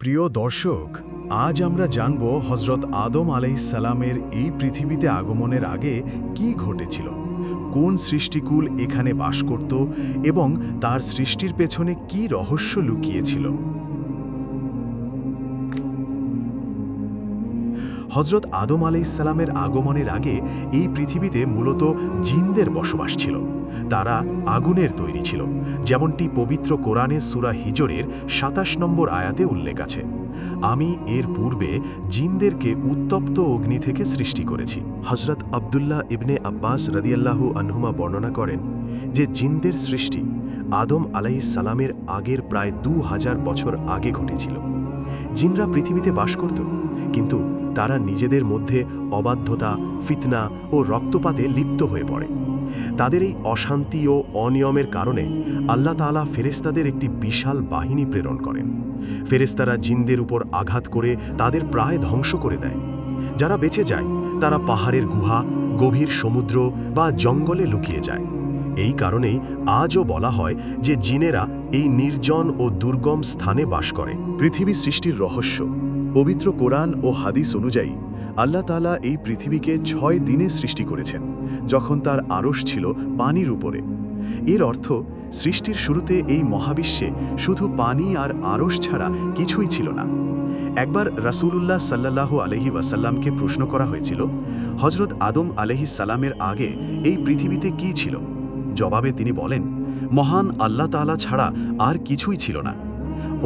প্রিয় দর্শক, আজ আমরা জানব হজরত আদম আলাইসালামের এই পৃথিবীতে আগমনের আগে কি ঘটেছিল, কোন সৃষ্টিকুল এখানে বাস করত এবং তার সৃষ্টির পেছনে কি রহস্য লুকিয়েছিল। হজরত আদম আলাইসালামের আগমনের আগে এই পৃথিবীতে মূলত জিনদের বসবাস ছিল। তারা আগুনের তৈরি ছিল, যেমনটি পবিত্র কোরআনে সুরা হিজরের সাতাশ নম্বর আয়াতে উল্লেখ আছে। আমি এর পূর্বে জিনদেরকে উত্তপ্ত অগ্নি থেকে সৃষ্টি করেছি। হজরত আবদুল্লাহ ইবনে আব্বাস রদিয়াল্লাহু আনহুমা বর্ণনা করেন যে জিনদের সৃষ্টি আদম সালামের আগের প্রায় দু হাজার বছর আগে ঘটেছিল। জিনরা পৃথিবীতে বাস করত, কিন্তু তারা নিজেদের মধ্যে অবাধ্যতা, ফিতনা ও রক্তপাতে লিপ্ত হয়ে পড়ে। তাদের এই অশান্তি ও অনিয়মের কারণে আল্লাহ তাআলা ফেরেস্তাদের একটি বিশাল বাহিনী প্রেরণ করেন। ফেরেস্তারা জিনদের উপর আঘাত করে তাদের প্রায় ধ্বংস করে দেয়। যারা বেঁচে যায়, তারা পাহাড়ের গুহা, গভীর সমুদ্র বা জঙ্গলে লুকিয়ে যায়। এই কারণেই আজও বলা হয় যে জিনেরা এই নির্জন ও দুর্গম স্থানে বাস করে। পৃথিবী সৃষ্টির রহস্য। পবিত্র কোরআন ও হাদিস অনুযায়ী আল্লাহ তালা এই পৃথিবীকে ছয় দিনে সৃষ্টি করেছেন, যখন তার আড়স ছিল পানির উপরে। এর অর্থ, সৃষ্টির শুরুতে এই মহাবিশ্বে শুধু পানি আর আড়স ছাড়া কিছুই ছিল না। একবার রাসূলুল্লাহ সাল্লাল্লাহু আলহি ওয়াসাল্লামকে প্রশ্ন করা হয়েছিল হজরত আদম আলহি সালামের আগে এই পৃথিবীতে কি ছিল? জবাবে তিনি বলেন, মহান আল্লাহ তাআলা ছাড়া আর কিছুই ছিল না।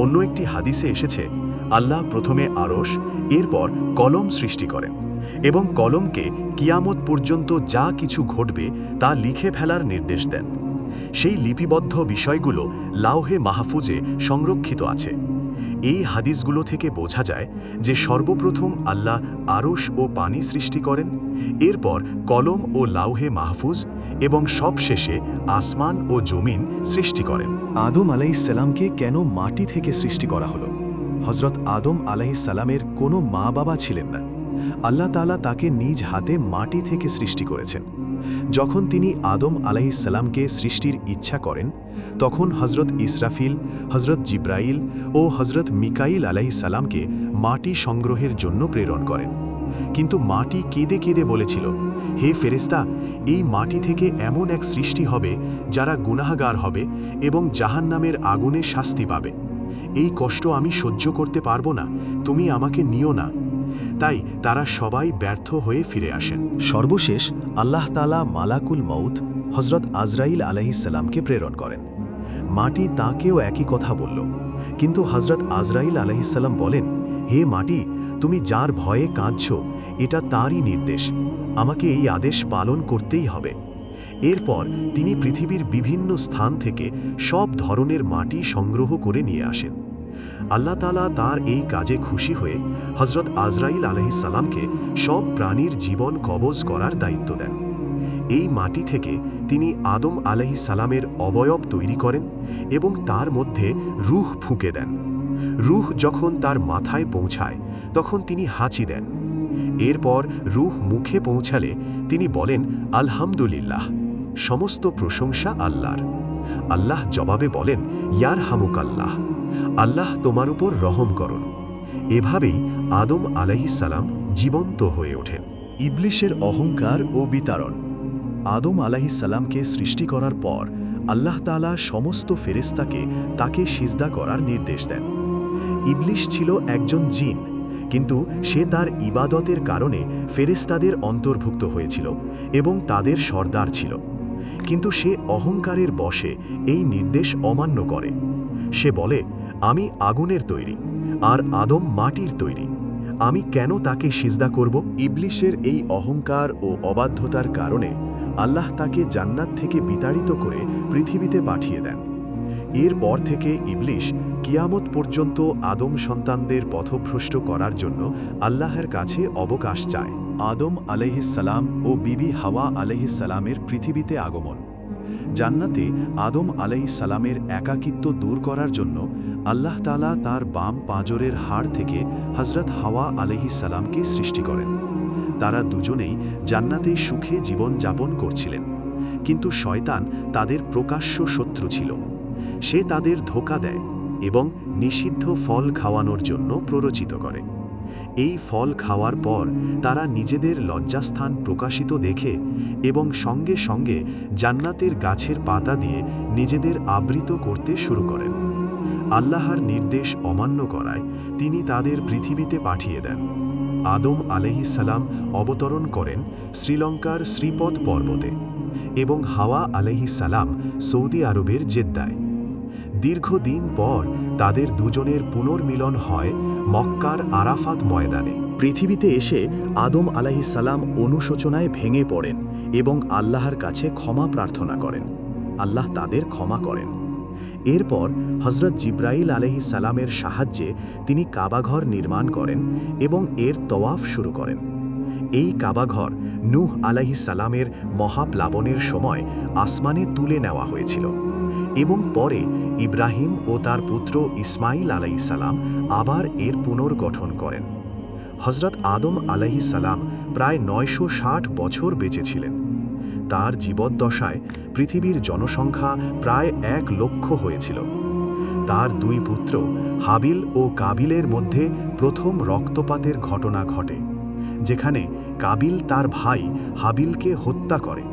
অন্য একটি হাদিসে এসেছে, আল্লাহ প্রথমে আরশ এরপর কলম সৃষ্টি করেন এবং কলমকে কিয়ামত পর্যন্ত যা কিছু ঘটবে তা লিখে ফেলার নির্দেশ দেন। সেই লিপিবদ্ধ বিষয়গুলো লাউহে মাহফুজে সংরক্ষিত আছে। এই হাদিসগুলো থেকে বোঝা যায় যে সর্বপ্রথম আল্লাহ আরশ ও পানি সৃষ্টি করেন, এরপর কলম ও লাউহে মাহফুজ এবং সবশেষে আসমান ও জমিন সৃষ্টি করেন। আদম আলাইসাল্লামকে কেন মাটি থেকে সৃষ্টি করা হলো? হজরত আদম আলাইসাল্লামের কোনো মা বাবা ছিলেন না। আল্লাহ তালা তাকে নিজ হাতে মাটি থেকে সৃষ্টি করেছেন। যখন তিনি আদম আলাইসাল্লামকে সৃষ্টির ইচ্ছা করেন, তখন হজরত ইসরাফিল হজরত জিব্রাইল ও হজরত মিকাইল আলাইসাল্লামকে মাটি সংগ্রহের জন্য প্রেরণ করেন। কিন্তু মাটি কেঁদে কেঁদে বলেছিল, হে ফেরেস্তা এই মাটি থেকে এমন এক সৃষ্টি হবে যারা গুনাহাগার হবে এবং জাহান্নামের আগুনে শাস্তি পাবে। এই কষ্ট আমি সহ্য করতে পারব না, তুমি আমাকে নিও না। তাই তারা সবাই ব্যর্থ হয়ে ফিরে আসেন। সর্বশেষ আল্লাহ তালা মালাকুল মৌত হজরত আজরাইল আলহিসাল্লামকে প্রেরণ করেন। মাটি তাকেও একই কথা বলল, কিন্তু হজরত আজরাইল আলহিসাল্লাম বলেন, হে মাটি, তুমি যার ভয়ে কাঁদছ, এটা তারই নির্দেশ। আমাকে এই আদেশ পালন করতেই হবে। এরপর তিনি পৃথিবীর বিভিন্ন স্থান থেকে সব ধরনের মাটি সংগ্রহ করে নিয়ে আসেন। আল্লাহ তালা তার এই কাজে খুশি হয়ে হজরত আজরাইল আলহিসাল্লামকে সব প্রাণীর জীবন কবজ করার দায়িত্ব দেন। এই মাটি থেকে তিনি আদম আলহি সালামের অবয়ব তৈরি করেন এবং তার মধ্যে রুহ ফুঁকে দেন। রুহ যখন তার মাথায় পৌঁছায়, তখন তিনি হাঁচি দেন। এরপর রুহ মুখে পৌঁছালে তিনি বলেন, আলহামদুলিল্লাহ, সমস্ত প্রশংসা আল্লাহর। আল্লাহ জবাবে বলেন ইয়ার হামুক আল্লাহ আল্লাহ তোমার উপর রহম করুন। এভাবেই আদম আলাইসালাম জীবন্ত হয়ে ওঠেন। ইবলিশের অহংকার ও বিতারণ আদম আলাইসাল্লামকে সৃষ্টি করার পর আল্লাহ তালা সমস্ত ফেরেস্তাকে তাকে সিজদা করার নির্দেশ দেন। ইবলিশ ছিল একজন জিন, কিন্তু সে তার ইবাদতের কারণে ফেরেস্তাদের অন্তর্ভুক্ত হয়েছিল এবং তাদের সর্দার ছিল। কিন্তু সে অহংকারের বশে এই নির্দেশ অমান্য করে। সে বলে আমি আগুনের তৈরি, আর আদম মাটির তৈরি। আমি কেন তাকে সিজদা করব? ইবলিশের এই অহংকার ও অবাধ্যতার কারণে আল্লাহ তাকে জান্নাত থেকে বিতাড়িত করে পৃথিবীতে পাঠিয়ে দেন। এরপর থেকে ইবলিশ কিয়ামত পর্যন্ত আদম সন্তানদের পথভ্রষ্ট করার জন্য আল্লাহের কাছে অবকাশ চায়। আদম আলহিসাল্লাম ও বিবি হাওয়া আলহিসাল্লামের পৃথিবীতে আগমন। জান্নাতে আদম আলাইসালামের একাকিত্ব দূর করার জন্য আল্লাহ তালা তার বাম পাঁজরের হাড় থেকে হজরত হাওয়া আলহিসালামকে সৃষ্টি করেন। তারা দুজনেই জান্নাতে সুখে জীবন যাপন করছিলেন। কিন্তু শয়তান তাদের প্রকাশ্য শত্রু ছিল। সে তাদের ধোকা দেয় এবং নিষিদ্ধ ফল খাওয়ানোর জন্য প্ররোচিত করে। এই ফল খাওয়ার পর তারা নিজেদের লজ্জাস্থান প্রকাশিত দেখে এবং সঙ্গে সঙ্গে জান্নাতের গাছের পাতা দিয়ে নিজেদের আবৃত করতে শুরু করেন। আল্লাহর নির্দেশ অমান্য করায় তিনি তাদের পৃথিবীতে পাঠিয়ে দেন। আদম আলহিসাল্লাম অবতরণ করেন শ্রীলঙ্কার শ্রীপদ পর্বতে এবং হাওয়া আলহিসাল্লাম সৌদি আরবের জেদ্দায়। দীর্ঘদিন পর তাদের দুজনের পুনর্মিলন হয় মক্কার আরাফাত ময়দানে। পৃথিবীতে এসে আদম আলাহিসাল্লাম অনুশোচনায় ভেঙে পড়েন এবং আল্লাহর কাছে ক্ষমা প্রার্থনা করেন। আল্লাহ তাদের ক্ষমা করেন। এরপর হজরত জিব্রাইল আলহিসাল্লামের সাহায্যে তিনি কাবাঘর নির্মাণ করেন এবং এর তওয়াফ শুরু করেন। এই কাবাঘর নূহ আলাহিসাল্লামের মহাপ্লাবনের সময় আসমানে তুলে নেওয়া হয়েছিল এবং পরে ইব্রাহিম ও তার পুত্র ইসমাইল আলাইসাল্লাম আবার এর পুনর্গঠন করেন। হজরত আদম আলাইসাল্লাম প্রায় নয়শো ষাট বছর বেঁচেছিলেন তার জীবদ্দশায় পৃথিবীর জনসংখ্যা প্রায় এক লক্ষ হয়েছিল। তার দুই পুত্র, হাবিল ও কাবিলের মধ্যে প্রথম রক্তপাতের ঘটনা ঘটে, যেখানে কাবিল তার ভাই হাবিলকে হত্যা করে।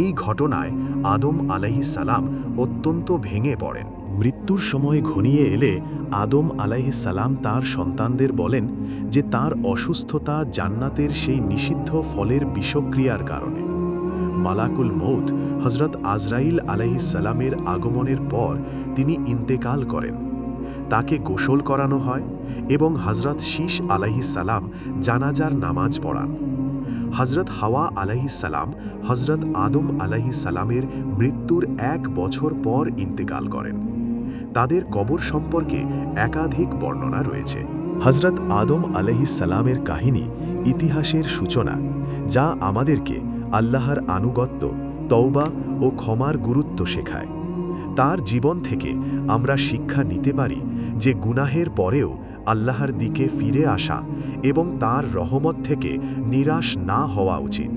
এই ঘটনায় আদম আলাইসালাম অত্যন্ত ভেঙে পড়েন। মৃত্যুর সময় ঘনিয়ে এলে আদম আলাইসালাম তার সন্তানদের বলেন যে তার অসুস্থতা জান্নাতের সেই নিষিদ্ধ ফলের বিষক্রিয়ার কারণে। মালাকুল মৌত হজরত আজরাইল আলাইসালামের আগমনের পর তিনি ইন্তেকাল করেন। তাকে গোসল করানো হয় এবং হজরত শীষ আলাইসালাম জানাজার নামাজ পড়ান। হজরত হাওয়া আলাইসালাম হজরত আদম আলাইসালামের মৃত্যুর এক বছর পর ইন্তেকাল করেন। তাদের কবর সম্পর্কে একাধিক বর্ণনা রয়েছে। হজরত আদম আলহিসালামের কাহিনী ইতিহাসের সূচনা, যা আমাদেরকে আল্লাহর আনুগত্য, তওবা ও ক্ষমার গুরুত্ব শেখায়। তার জীবন থেকে আমরা শিক্ষা নিতে পারি যে গুনাহের পরেও আল্লাহর দিকে ফিরে আসা এবং তার রহমত থেকে নিরাশ না হওয়া উচিত।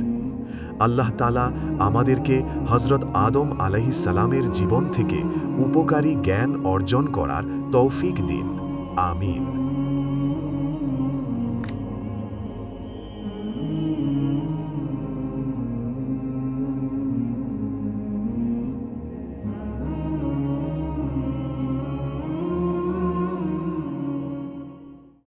আল্লাহ তালা আমাদেরকে হজরত আদম আলাইসালামের জীবন থেকে উপকারী জ্ঞান অর্জন করার তৌফিক দিন। আমিন।